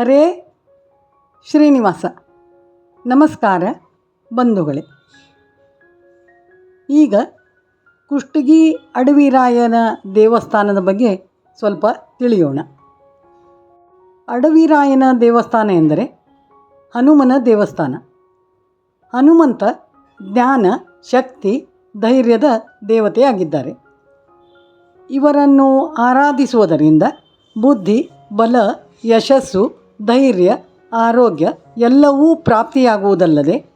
ಹರೇ ಶ್ರೀನಿವಾಸ. ನಮಸ್ಕಾರ ಬಂಧುಗಳೇ. ಈಗ ಕುಷ್ಟಗಿ ಅಡವಿರಾಯನ ದೇವಸ್ಥಾನದ ಬಗ್ಗೆ ಸ್ವಲ್ಪ ತಿಳಿಯೋಣ. ಅಡವಿರಾಯನ ದೇವಸ್ಥಾನ ಎಂದರೆ ಹನುಮನ ದೇವಸ್ಥಾನ. ಹನುಮಂತ ಜ್ಞಾನ, ಶಕ್ತಿ, ಧೈರ್ಯದ ದೇವತೆಯಾಗಿದ್ದಾರೆ. ಇವರನ್ನು ಆರಾಧಿಸುವುದರಿಂದ ಬುದ್ಧಿ, ಬಲ, ಯಶಸ್ಸು ಧೈರ್ಯ, ಆರೋಗ್ಯ ಎಲ್ಲವೂ ಪ್ರಾಪ್ತಿಯಾಗುವುದಲ್ಲದೆ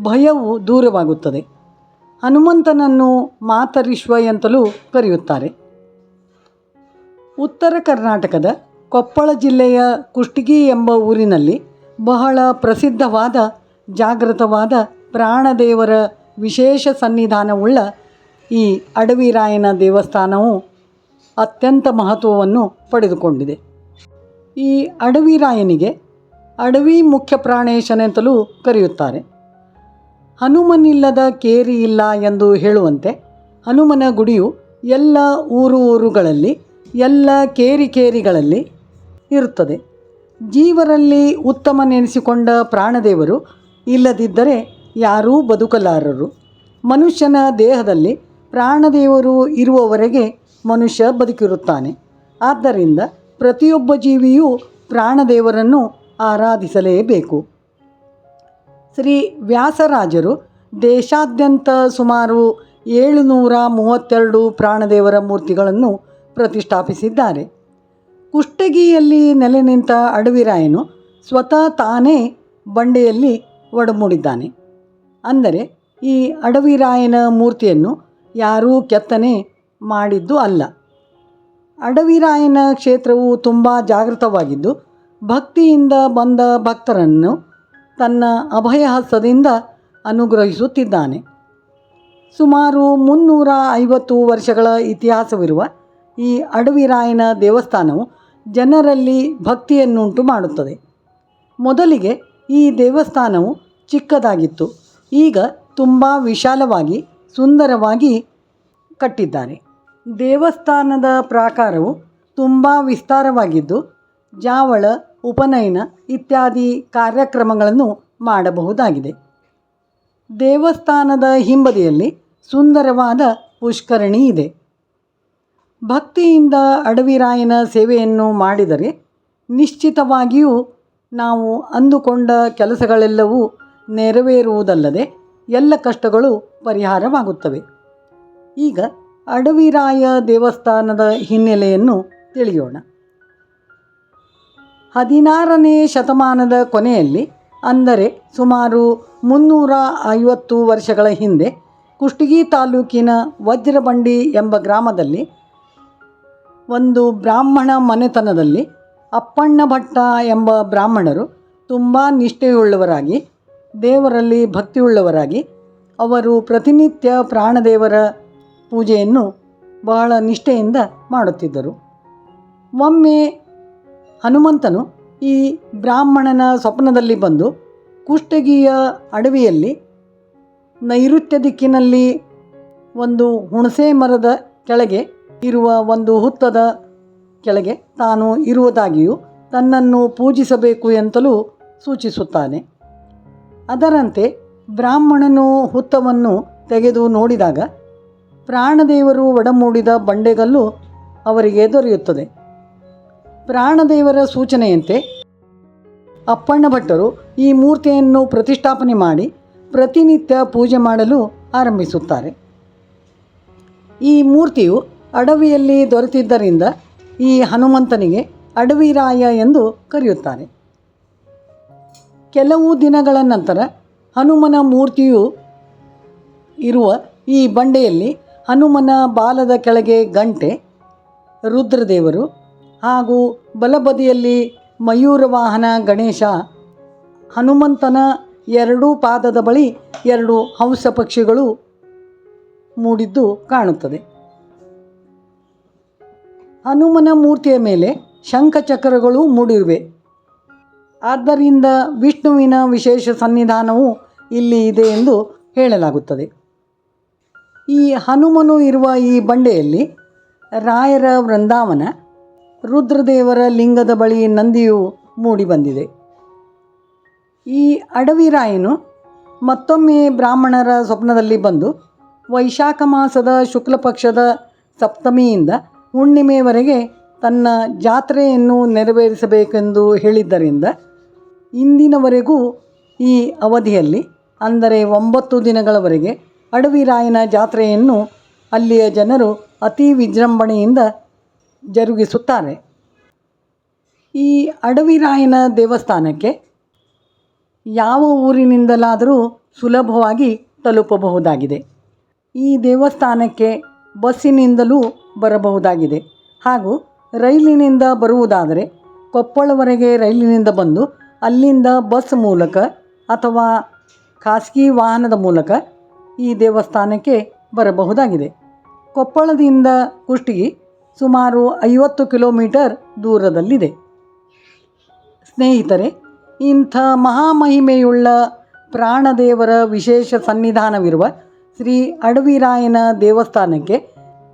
ಭಯವು ದೂರವಾಗುತ್ತದೆ. ಹನುಮಂತನನ್ನು ಮಾತರಿಶ್ವ ಎಂತಲೂ ಕರೆಯುತ್ತಾರೆ. ಉತ್ತರ ಕರ್ನಾಟಕದ ಕೊಪ್ಪಳ ಜಿಲ್ಲೆಯ ಕುಷ್ಟಗಿ ಎಂಬ ಊರಿನಲ್ಲಿ ಬಹಳ ಪ್ರಸಿದ್ಧವಾದ, ಜಾಗೃತವಾದ ಪ್ರಾಣದೇವರ ವಿಶೇಷ ಸನ್ನಿಧಾನವುಳ್ಳ ಈ ಅಡವಿರಾಯನ ದೇವಸ್ಥಾನವು ಅತ್ಯಂತ ಮಹತ್ವವನ್ನು ಪಡೆದುಕೊಂಡಿದೆ. ಈ ಅಡವಿ ರಾಯನಿಗೆ ಅಡವಿ ಮುಖ್ಯ ಪ್ರಾಣೇಶನೆಂತಲೂ ಕರೆಯುತ್ತಾರೆ. ಹನುಮನಿಲ್ಲದ ಕೇರಿ ಇಲ್ಲ ಎಂದು ಹೇಳುವಂತೆ ಹನುಮನ ಗುಡಿಯು ಎಲ್ಲ ಊರು ಊರುಗಳಲ್ಲಿ, ಎಲ್ಲ ಕೇರಿ ಕೇರಿಗಳಲ್ಲಿ ಇರುತ್ತದೆ. ಜೀವರಲ್ಲಿ ಉತ್ತಮ ಉತ್ತಮನೆನಿಸಿಕೊಂಡ ಪ್ರಾಣದೇವರು ಇಲ್ಲದಿದ್ದರೆ ಯಾರೂ ಬದುಕಲಾರರು. ಮನುಷ್ಯನ ದೇಹದಲ್ಲಿ ಪ್ರಾಣದೇವರು ಇರುವವರೆಗೆ ಮನುಷ್ಯ ಬದುಕಿರುತ್ತಾನೆ. ಆದ್ದರಿಂದ ಪ್ರತಿಯೊಬ್ಬ ಜೀವಿಯೂ ಪ್ರಾಣದೇವರನ್ನು ಆರಾಧಿಸಲೇಬೇಕು. ಶ್ರೀ ವ್ಯಾಸರಾಜರು ದೇಶಾದ್ಯಂತ ಸುಮಾರು ಏಳುನೂರ ಮೂವತ್ತೆರಡು ಪ್ರಾಣದೇವರ ಮೂರ್ತಿಗಳನ್ನು ಪ್ರತಿಷ್ಠಾಪಿಸಿದ್ದಾರೆ. ಕುಷ್ಟಗಿಯಲ್ಲಿ ನೆಲೆ ನಿಂತ ಅಡವಿರಾಯನು ಸ್ವತಃ ತಾನೇ ಬಂಡೆಯಲ್ಲಿ ಒಡಮೂಡಿದ್ದಾನೆ. ಅಂದರೆ ಈ ಅಡವಿರಾಯನ ಮೂರ್ತಿಯನ್ನು ಯಾರೂ ಕೆತ್ತನೆ ಮಾಡಿದ್ದು ಅಲ್ಲ. ಅಡವಿರಾಯನ ಕ್ಷೇತ್ರವು ತುಂಬ ಜಾಗೃತವಾಗಿದ್ದು, ಭಕ್ತಿಯಿಂದ ಬಂದ ಭಕ್ತರನ್ನು ತನ್ನ ಅಭಯಹಸ್ತದಿಂದ ಅನುಗ್ರಹಿಸುತ್ತಿದ್ದಾನೆ. ಸುಮಾರು ಮುನ್ನೂರ ಐವತ್ತು ವರ್ಷಗಳ ಇತಿಹಾಸವಿರುವ ಈ ಅಡವಿರಾಯನ ದೇವಸ್ಥಾನವು ಜನರಲ್ಲಿ ಭಕ್ತಿಯನ್ನುಂಟು ಮಾಡುತ್ತದೆ. ಮೊದಲಿಗೆ ಈ ದೇವಸ್ಥಾನವು ಚಿಕ್ಕದಾಗಿತ್ತು, ಈಗ ತುಂಬ ವಿಶಾಲವಾಗಿ ಸುಂದರವಾಗಿ ಕಟ್ಟಿದ್ದಾರೆ. ದೇವಸ್ಥಾನದ ಪ್ರಾಕಾರವು ತುಂಬ ವಿಸ್ತಾರವಾಗಿದ್ದು, ಜಾವಳ, ಉಪನಯನ ಇತ್ಯಾದಿ ಕಾರ್ಯಕ್ರಮಗಳನ್ನು ಮಾಡಬಹುದಾಗಿದೆ. ದೇವಸ್ಥಾನದ ಹಿಂಬದಿಯಲ್ಲಿ ಸುಂದರವಾದ ಪುಷ್ಕರಣಿ ಇದೆ. ಭಕ್ತಿಯಿಂದ ಅಡವಿರಾಯನ ಸೇವೆಯನ್ನು ಮಾಡಿದರೆ ನಿಶ್ಚಿತವಾಗಿಯೂ ನಾವು ಅಂದುಕೊಂಡ ಕೆಲಸಗಳೆಲ್ಲವೂ ನೆರವೇರುವುದಲ್ಲದೆ ಎಲ್ಲ ಕಷ್ಟಗಳು ಪರಿಹಾರವಾಗುತ್ತವೆ. ಈಗ ಅಡವಿರಾಯ ದೇವಸ್ಥಾನದ ಹಿನ್ನೆಲೆಯನ್ನು ತಿಳಿಯೋಣ. ಹದಿನಾರನೇ ಶತಮಾನದ ಕೊನೆಯಲ್ಲಿ, ಅಂದರೆ ಸುಮಾರು ಮುನ್ನೂರ ಐವತ್ತು ವರ್ಷಗಳ ಹಿಂದೆ, ಕುಷ್ಟಗಿ ತಾಲೂಕಿನ ವಜ್ರಬಂಡಿ ಎಂಬ ಗ್ರಾಮದಲ್ಲಿ, ಒಂದು ಬ್ರಾಹ್ಮಣ ಮನೆತನದಲ್ಲಿ ಅಪ್ಪಣ್ಣ ಭಟ್ಟ ಎಂಬ ಬ್ರಾಹ್ಮಣರು ತುಂಬ ನಿಷ್ಠೆಯುಳ್ಳವರಾಗಿ, ದೇವರಲ್ಲಿ ಭಕ್ತಿಯುಳ್ಳವರಾಗಿ, ಅವರು ಪ್ರತಿನಿತ್ಯ ಪ್ರಾಣದೇವರ ಪೂಜೆಯನ್ನು ಬಹಳ ನಿಷ್ಠೆಯಿಂದ ಮಾಡುತ್ತಿದ್ದರು. ಒಮ್ಮೆ ಹನುಮಂತನು ಈ ಬ್ರಾಹ್ಮಣನ ಸ್ವಪ್ನದಲ್ಲಿ ಬಂದು ಕುಷ್ಟಗಿಯ ಅಡವಿಯಲ್ಲಿ ನೈಋತ್ಯ ದಿಕ್ಕಿನಲ್ಲಿ ಒಂದು ಹುಣಸೆ ಮರದ ಕೆಳಗೆ ಇರುವ ಒಂದು ಹುತ್ತದ ಕೆಳಗೆ ತಾನು ಇರುವುದಾಗಿಯೂ ತನ್ನನ್ನು ಪೂಜಿಸಬೇಕು ಎಂತಲೂ ಸೂಚಿಸುತ್ತಾನೆ. ಅದರಂತೆ ಬ್ರಾಹ್ಮಣನು ಹುತ್ತವನ್ನು ತೆಗೆದು ನೋಡಿದಾಗ ಪ್ರಾಣದೇವರು ಒಡಮೂಡಿದ ಬಂಡೆಗಲ್ಲು ಅವರಿಗೆ ದೊರೆಯುತ್ತದೆ. ಪ್ರಾಣದೇವರ ಸೂಚನೆಯಂತೆ ಅಪ್ಪಣ್ಣ ಭಟ್ಟರು ಈ ಮೂರ್ತಿಯನ್ನು ಪ್ರತಿಷ್ಠಾಪನೆ ಮಾಡಿ ಪ್ರತಿನಿತ್ಯ ಪೂಜೆ ಮಾಡಲು ಆರಂಭಿಸುತ್ತಾರೆ. ಈ ಮೂರ್ತಿಯು ಅಡವಿಯಲ್ಲಿ ದೊರೆತಿದ್ದರಿಂದ ಈ ಹನುಮಂತನಿಗೆ ಅಡವಿರಾಯ ಎಂದು ಕರೆಯುತ್ತಾರೆ. ಕೆಲವು ದಿನಗಳ ನಂತರ ಹನುಮನ ಮೂರ್ತಿಯು ಇರುವ ಈ ಬಂಡೆಯಲ್ಲಿ ಹನುಮನ ಬಾಲದ ಕೆಳಗೆ ಗಂಟೆ, ರುದ್ರದೇವರು ಹಾಗೂ ಬಲಬದಿಯಲ್ಲಿ ಮಯೂರ ವಾಹನ ಗಣೇಶ. ಹನುಮಂತನ ಎರಡೂ ಪಾದದ ಬಳಿ ಎರಡು ಹಂಸ ಪಕ್ಷಿಗಳು ಮೂಡಿದ್ದು ಕಾಣುತ್ತದೆ. ಹನುಮನ ಮೂರ್ತಿಯ ಮೇಲೆ ಶಂಖಚಕ್ರಗಳು ಮೂಡಿವೆ ಆದ್ದರಿಂದ ವಿಷ್ಣುವಿನ ವಿಶೇಷ ಸನ್ನಿಧಾನವು ಇಲ್ಲಿ ಇದೆ ಎಂದು ಹೇಳಲಾಗುತ್ತದೆ. ಈ ಹನುಮನು ಇರುವ ಈ ಬಂಡೆಯಲ್ಲಿ ರಾಯರ ವೃಂದಾವನ, ರುದ್ರದೇವರ ಲಿಂಗದ ಬಳಿ ನಂದಿಯು ಮೂಡಿಬಂದಿದೆ ಈ ಅಡವಿರಾಯನು ಮತ್ತೊಮ್ಮೆ ಬ್ರಾಹ್ಮಣರ ಸ್ವಪ್ನದಲ್ಲಿ ಬಂದು ವೈಶಾಖ ಮಾಸದ ಶುಕ್ಲ ಪಕ್ಷದ ಸಪ್ತಮಿಯಿಂದ ಹುಣ್ಣಿಮೆವರೆಗೆ ತನ್ನ ಜಾತ್ರೆಯನ್ನು ನೆರವೇರಿಸಬೇಕೆಂದು ಹೇಳಿದ್ದರಿಂದ ಇಂದಿನವರೆಗೂ ಈ ಅವಧಿಯಲ್ಲಿ, ಅಂದರೆ ಒಂಬತ್ತು ದಿನಗಳವರೆಗೆ ಅಡವಿರಾಯನ ಜಾತ್ರೆಯನ್ನು ಅಲ್ಲಿಯ ಜನರು ಅತಿ ವಿಜೃಂಭಣೆಯಿಂದ ಜರುಗಿಸುತ್ತಾರೆ. ಈ ಅಡವಿರಾಯನ ದೇವಸ್ಥಾನಕ್ಕೆ ಯಾವ ಊರಿನಿಂದಲಾದರೂ ಸುಲಭವಾಗಿ ತಲುಪಬಹುದಾಗಿದೆ. ಈ ದೇವಸ್ಥಾನಕ್ಕೆ ಬಸ್ಸಿನಿಂದಲೂ ಬರಬಹುದಾಗಿದೆ. ಹಾಗೂ ರೈಲಿನಿಂದ ಬರುವುದಾದರೆ ಕೊಪ್ಪಳವರೆಗೆ ರೈಲಿನಿಂದ ಬಂದು ಅಲ್ಲಿಂದ ಬಸ್ ಮೂಲಕ ಅಥವಾ ಖಾಸಗಿ ವಾಹನದ ಮೂಲಕ ಈ ದೇವಸ್ಥಾನಕ್ಕೆ ಬರಬಹುದಾಗಿದೆ. ಕೊಪ್ಪಳದಿಂದ ಕುಷ್ಟಗಿ ಸುಮಾರು ಐವತ್ತು ಕಿಲೋಮೀಟರ್ ದೂರದಲ್ಲಿದೆ. ಸ್ನೇಹಿತರೆ, ಇಂಥ ಮಹಾಮಹಿಮೆಯುಳ್ಳ ಪ್ರಾಣದೇವರ ವಿಶೇಷ ಸನ್ನಿಧಾನವಿರುವ ಶ್ರೀ ಅಡವಿರಾಯನ ದೇವಸ್ಥಾನಕ್ಕೆ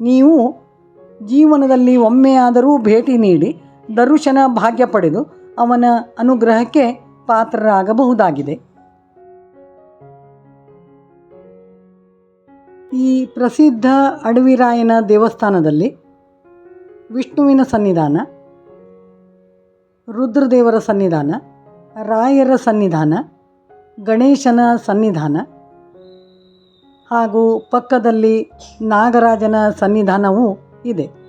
ನೀವು ಜೀವನದಲ್ಲಿ ಒಮ್ಮೆಯಾದರೂ ಭೇಟಿ ನೀಡಿ ದರ್ಶನ ಭಾಗ್ಯ ಪಡೆದು ಅವನ ಅನುಗ್ರಹಕ್ಕೆ ಪಾತ್ರರಾಗಬಹುದಾಗಿದೆ. ಈ ಪ್ರಸಿದ್ಧ ಅಡವಿರಾಯನ ದೇವಸ್ಥಾನದಲ್ಲಿ ವಿಷ್ಣುವಿನ ಸನ್ನಿಧಾನ, ರುದ್ರದೇವರ ಸನ್ನಿಧಾನ, ರಾಯರ ಸನ್ನಿಧಾನ, ಗಣೇಶನ ಸನ್ನಿಧಾನ ಹಾಗೂ ಪಕ್ಕದಲ್ಲಿ ನಾಗರಾಜನ ಸನ್ನಿಧಾನವೂ ಇದೆ.